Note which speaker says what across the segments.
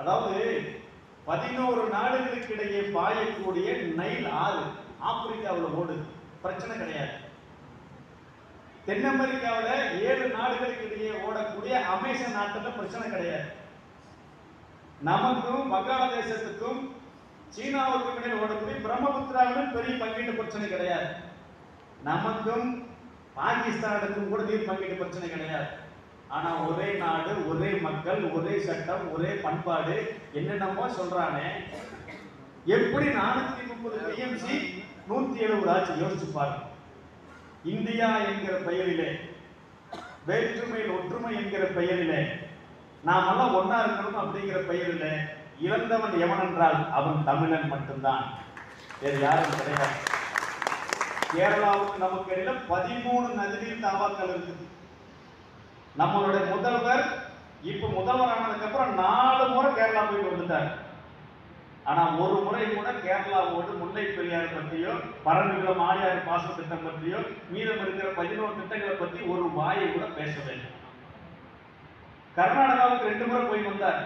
Speaker 1: அதாவது பதினோரு நாடுகளுக்கு இடையே பாயக்கூடிய நைல் ஆறு. ஆப்பிரிக்காவில் ஓடுது பிரச்சனை கிடையாது. தென் அமெரிக்காவில் ஏழு நாடுகளுக்கு இடையே ஓடக்கூடிய அமேசன் நாட்டில் பிரச்சனை கிடையாது. நமக்கும் வங்காளதேசத்துக்கும் சீனாவுக்கும் இடையில் ஓடக்கூடிய பிரம்மபுத்திராவிலும் பெரிய பங்கீட்டு பிரச்சனை கிடையாது. நமக்கும் பாகிஸ்தானுக்கும் கூட நீர் பங்கீட்டு பிரச்சனை கிடையாது. ஆனா ஒரே நாடு ஒரே மக்கள் ஒரே சட்டம் ஒரே பண்பாடு என்னென்னமோ சொல்றானே. எப்படி நானூத்தி முப்பது டிஎம்சி நூத்தி எழுபது ஆட்சி யோசிச்சு பாருங்க. இந்தியா என்கிற பெயரிலே வேற்றுமையில் ஒற்றுமை என்கிற பெயரிலே நாமெல்லாம் ஒன்னா இருக்கணும் அப்படிங்கிற பெயரிலே இழந்தவன் எவன் என்றால் அவன் தமிழன் மட்டும்தான். வேறு யாரும் கிடையாது. கேரளாவுக்கு நமக்கு இடையில பதிமூணு நதிநீர் தாவாக்கள் இருக்குது. நம்மளுடைய முதல்வர் இப்ப முதல்வர் ஆனதுக்கு அப்புறம் நாலு முறை கேரளா போயிட்டு வந்துட்டார். ஆனா ஒரு முறை கூட கேரளாவோடு முல்லை பெரியார் பற்றியோ பரம்பிக்குளம் ஆழியார் பாச திட்டம் பற்றியோ மீதம் இருக்கிற பதினோரு திட்டங்களை பற்றி ஒரு வாயை கூட பேசவே கர்நாடகாவுக்கு ரெண்டு முறை போய் வந்தார்.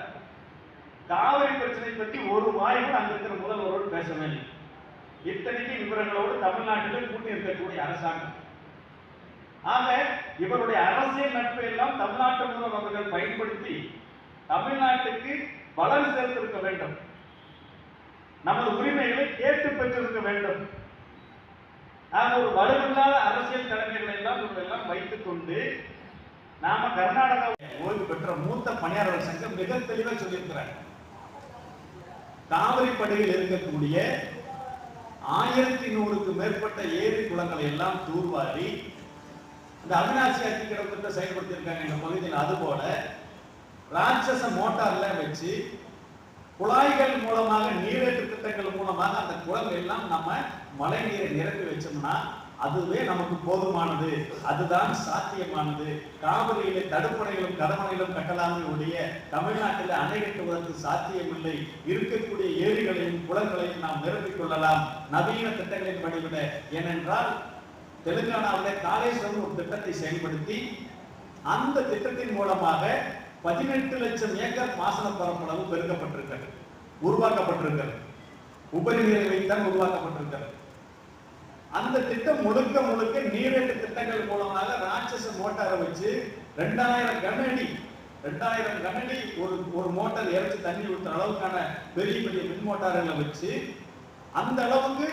Speaker 1: காவிரி பிரச்சனை பற்றி ஒரு வாய் கூட அங்க இருக்கிற முதல்வரோடு பேசவே இல்லை. இத்தனைக்கு இவர்களோடு தமிழ்நாட்டில் கூட்டி இருக்கக்கூடிய அரசாங்கம். ஆக இவருடைய அரசியல் நட்பை எல்லாம் தமிழ்நாட்டு மூலம் அவர்கள் பயன்படுத்தி தமிழ்நாட்டுக்கு பலன் சேர்த்திருக்க வேண்டும். நமது உரிமைகளை கேட்டு பெற்றிருக்க வேண்டும். நாம் ஒரு வலுவில்லாத அரசியல் தலைமைகளை எல்லாம் இவர்கள் வைத்துக் கொண்டு நாம கர்நாடகா ஓய்வு பெற்ற மூத்த பணியாளர்கள் சங்கம் மிக தெளிவாக சொல்லியிருக்கிறார் காவிரி படுகையில் இருக்கக்கூடிய ஆயிரத்தி நூறுக்கு மேற்பட்ட ஏரி குளங்களை எல்லாம் தூர்வாரி இந்த அவினாசி அத்திக்கிற செயல்படுத்திருக்காங்க செயல்படுத்தியிருக்காங்க இந்த பகுதியில். அதுபோல ராட்சச மோட்டார்ல வச்சு குழாய்கள் மூலமாக நீரேற்று திட்டங்கள் மூலமாக அந்த குளங்கள் எல்லாம் நம்ம மழை நீரை நிரப்பி வச்சோம்னா அதுவே நமக்கு போதுமானது. அதுதான் சாத்தியமானது. காவிரியில தடுப்பணைகளும் கடமணைகளும் கட்டலாமே உடைய தமிழ்நாட்டில் அணை கட்டுவதற்கு சாத்தியமில்லை. இருக்கக்கூடிய ஏரிகளையும் குளங்களையும் நாம் நிரப்பிக் கொள்ளலாம். நவீன திட்டங்களின் வடிவிட ஏனென்றால் தெலுங்கானாவில் காலேஸ்வரம் ஒரு திட்டத்தை செயல்படுத்தி அந்த திட்டத்தின் மூலமாக பதினெட்டு லட்சம் ஏக்கர் பாசன பரப்பளவு பெருக்கப்பட்டிருக்கிறது உருவாக்கப்பட்டிருக்கிறது. உபரி நீரை வைத்தான் உருவாக்கப்பட்டிருக்கிறது. அந்த திட்டம் முழுக்க முழுக்க நீரேட்டு திட்டங்கள் மூலமாக ராட்சச மோட்டாரை வச்சு ரெண்டாயிரம் கனடி ரெண்டாயிரம் கனடி ஒரு ஒரு மோட்டார் இறைச்சி தண்ணி ஊற்றுற அளவுக்கான பெரிய பெரிய மின் மோட்டார்களை வச்சு அந்த அளவுக்கு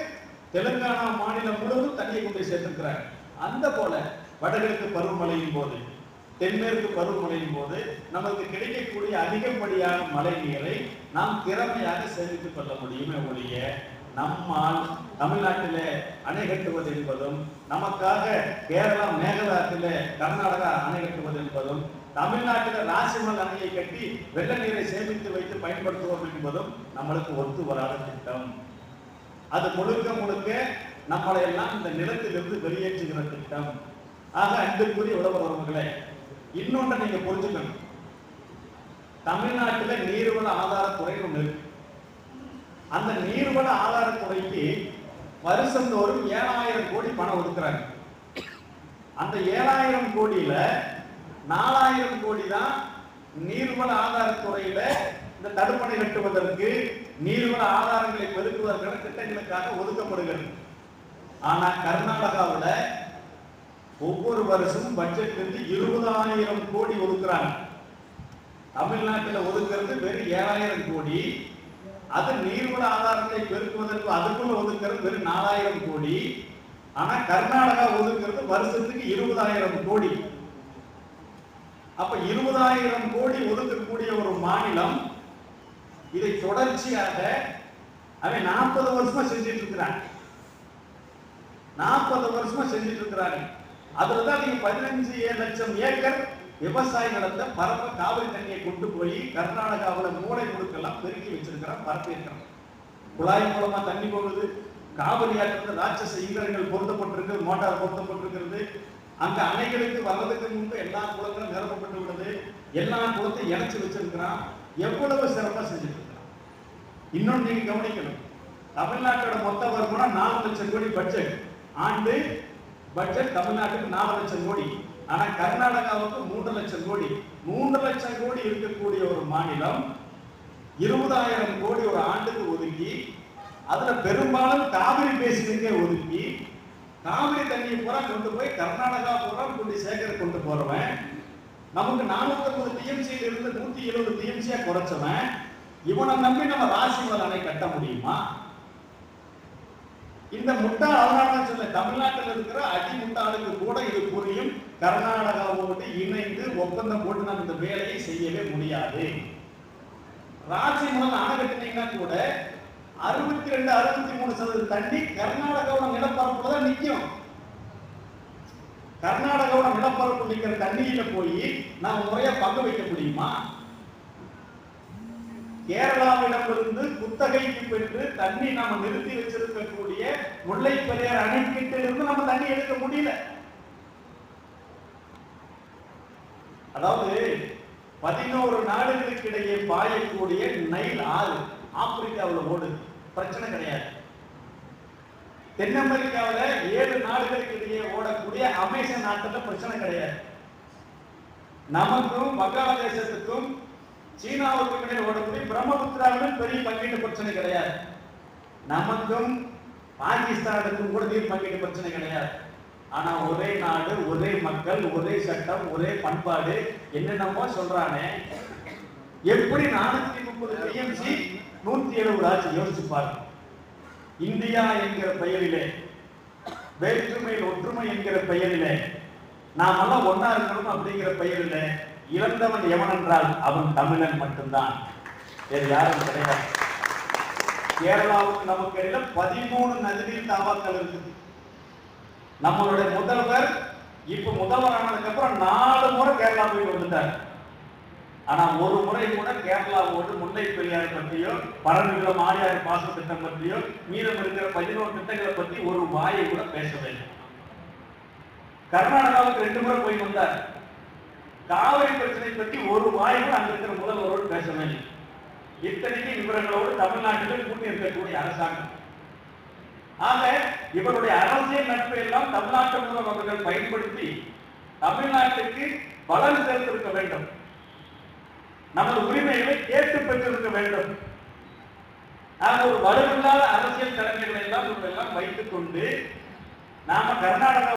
Speaker 1: தெலுங்கானா மாநிலம் முழுவதும் தண்ணியை கொண்டு போய் சேர்த்திருக்கிறாங்க. அந்த போல வடகிழக்கு பருவமழையின் போது தென்மேற்கு பருவமழையின் போது நமக்கு கிடைக்கக்கூடிய அதிகப்படியான மழை நீரை நாம் திறமையாக சேமித்துக் கொள்ள முடியுமே ஒழிய நம்மால் தமிழ்நாட்டிலே அணை கட்டுவது என்பதும் நமக்காக கேரளா மேகலாத்திலே கர்நாடகா அணை கட்டுவது என்பதும் தமிழ்நாட்டில் ராசிமல் அணையை கட்டி வெள்ள நீரை சேமித்து வைத்து பயன்படுத்துவோம் என்பதும் நம்மளுக்கு ஒத்து வராத திட்டம். அது முழுக்க முழுக்க நம்மளை எல்லாம் இந்த நிலத்திலிருந்து வெளியேற்றுகிற திட்டம். ஆக அன்புக்குரிய உழவர் உறவுகளே இன்னொன்றை நீங்க புரிஞ்சுக்கணும். தமிழ்நாட்டில் நீர்வள ஆதாரத்துறை ஒன்று இருக்கு. அந்த நீர்வள ஆதாரத்துறைக்கு வருஷந்தோறும் ஏழாயிரம் கோடி பணம் ஒதுக்குறாங்க. அந்த ஏழாயிரம் கோடியில நாலாயிரம் கோடி தான் நீர்வள ஆதாரத்துறையில இந்த தடுப்பணை கட்டுவதற்கு நீர்வள ஆதாரங்களை பெருக்குவதற்கான திட்டங்களுக்காக ஒதுக்கப்படுகிறது. ஆனா கர்நாடகாவில் ஒவ்வொரு வருஷமும் பட்ஜெட்லிருந்து இருபதாயிரம் கோடி ஒதுக்குறாங்க. தமிழ்நாட்டில் ஒதுக்கிறது வெறும் ஏழாயிரம் கோடி. அது நீர்வள ஆதாரத்தை பெருக்குவதற்கு அதுக்குள்ள ஒதுக்குறது வெறும் நாலாயிரம் கோடி. ஆனா கர்நாடகா ஒதுக்குறது வருஷத்துக்கு இருபதாயிரம் கோடி. அப்ப இருபதாயிரம் கோடி ஒதுக்கக்கூடிய ஒரு மாநிலம் இதை தொடர்ச்சியாக அவன் நாற்பது வருஷமா செஞ்சிட்டு இருக்கிறான். நாற்பது வருஷமா செஞ்சிட்டு இருக்கிறாங்க அதுலதான் நீங்க பதினஞ்சு லட்சம் ஏக்கர் விவசாய பரப்ப காவிரி தண்ணியை கொண்டு போய் கர்நாடகாவில் மூளை முழுக்கெல்லாம் பெருக்கி வச்சிருக்கிறான் பரப்பி குழாய் மூலமா தண்ணி போகுது. காவிரி ஆற்றில் ராட்சச இயந்திரங்கள் பொருத்தப்பட்டிருக்கு மோட்டார் பொருத்தப்பட்டிருக்கிறது. அந்த அணைகளுக்கு வர்றதுக்கு முன்பு எல்லா குளங்களும் நிரப்பப்பட்டு விடுது. எல்லா குளத்தையும் இணைச்சு வச்சிருக்கிறான். எவ்வளவு சிறப்பாக செஞ்சுட்டு இன்னொன்று நீங்கள் நீங்க கவனிக்கணும். தமிழ்நாட்டோட மொத்த வருமானம் நாலு லட்சம் கோடி பட்ஜெட் ஆண்டு பட்ஜெட் தமிழ்நாட்டுக்கு நாலு லட்சம் கோடி. ஆனா கர்நாடகாவுக்கு மூன்று லட்சம் கோடி. மூன்று லட்சம் கோடி இருக்கக்கூடிய ஒரு மாநிலம் இருபதாயிரம் கோடி ஒரு ஆண்டுக்கு ஒதுக்கி அதுல பெரும்பாலும் காவிரி பேசினுக்கே ஒதுக்கி காவிரி தண்ணியை பூரா கொண்டு போய் கர்நாடகா பூரா கொண்டு சேகர் கொண்டு போறவன் நமக்கு நானூத்தி ஐம்பது டிஎம்சியில இருந்து நூத்தி எழுபது டிஎம்சியா குறைச்சவன் இவனை நம்பி நம்ம ராசிமலர் அணை கட்ட முடியுமா? இந்த முட்டா அவரான சொல்ல தமிழ்நாட்டில் இருக்கிற அடி முட்டாளுக்கு கூட இது புரியும். கர்நாடகாவோடு இணைந்து ஒப்பந்தம் போட்டு நம்ம இந்த வேலையை செய்யவே முடியாது. ராசிமலன் அணை கட்டினீங்கன்னா கூட அறுபத்தி ரெண்டு அறுபத்தி மூணு சதவீதம் தண்ணி கர்நாடகாவோட நிலப்பரப்புல தான் நிற்கும் கர்நாடகாவோட நிலப்பரப்பு நிற்கிற தண்ணியில போய் நாம் முறையா பங்கு வைக்க முடியுமா? கேரளாவிடமிருந்து குத்தகைக்கு பெற்று தண்ணி நாம நிறுத்தி வச்சிருக்கக்கூடிய முல்லை பெரியார் அணைக்கிட்ட இருந்து நம்ம தண்ணி எடுக்க முடியல. அதாவது பதினோரு நாடுகளுக்கு இடையே பாயக்கூடிய நைல் ஆறு ஆப்பிரிக்காவில் ஓடுது. பிரச்சனை கிடையாது. தென் அமெரிக்காவில் ஏழு நாடுகளுக்கு இடையே ஓடக்கூடிய அமேசான் நாட்டில் பிரச்சனை கிடையாது. நமக்கும் வங்காளதேசத்துக்கும் சீனாவுக்கும் இடையே ஓடக்கூடிய பிரம்மபுத்திராவிலும் பெரிய பங்கீட்டு பிரச்சனை கிடையாது. நமக்கும் பாகிஸ்தானுக்கும் கூட நீர் பங்கீட்டு பிரச்சனை கிடையாது. ஆனா ஒரே நாடு ஒரே மக்கள் ஒரே சட்டம் ஒரே பண்பாடு என்னென்னமோ சொல்றானே. எப்படி நானூத்தி முப்பது டிஎம்சி நூத்தி எழுபது ஆச்சு யோசிச்சு பாருங்க. இந்தியா என்கிற பெயரிலே வேற்றுமையில் ஒற்றுமை என்கிற பெயரிலே நாமெல்லாம் ஒன்னா இருக்கணும் அப்படிங்கிற பெயரிலே இழந்தவன் எவன் என்றால் அவன் தமிழன் மட்டும்தான். வேறு யாரும் கிடையாது. கேரளாவுக்கு நமக்கு இடையில பதிமூணு நதிநீர் தாவாக்கள் இருக்குது. நம்மளுடைய முதல்வர் இப்ப முதல்வர் ஆனதுக்கு அப்புறம் நாலு முறை கேரளா போய் வந்துட்டார். ஆனா ஒரு முறை கூட கேரளாவோடு முல்லை பெரியார் பற்றியோ பரந்துள்ள மாரியார் பாச திட்டம் பற்றியோ மீதம் இருக்கிற பதினோரு திட்டங்களை பற்றி ஒரு வாயை கூட பேசவே இல்லை. கர்நாடகாவுக்கு ரெண்டு முறை போய் வந்தார். காவிரி பிரச்சனை பற்றி ஒரு வாய் கூட அங்க இருக்கிற முதல்வரோடு பேசவே இல்லை. இத்தனைக்கு இவர்களோடு தமிழ்நாட்டில் கூட்டி இருக்கக்கூடிய அரசாங்கம். ஆக இவருடைய அரசியல் நட்பை எல்லாம் தமிழ்நாட்டு மூலம் அவர்கள் பயன்படுத்தி தமிழ்நாட்டுக்கு பலன் சேர்த்திருக்க வேண்டும். நமது உரிமைகளை கேட்டு பெற்றிருக்க வேண்டும். நாம் ஒரு வலுவில்லாத அரசியல் தலைமைகளை எல்லாம் இவர்கள் எல்லாம் வைத்துக் கொண்டு நாம கர்நாடகா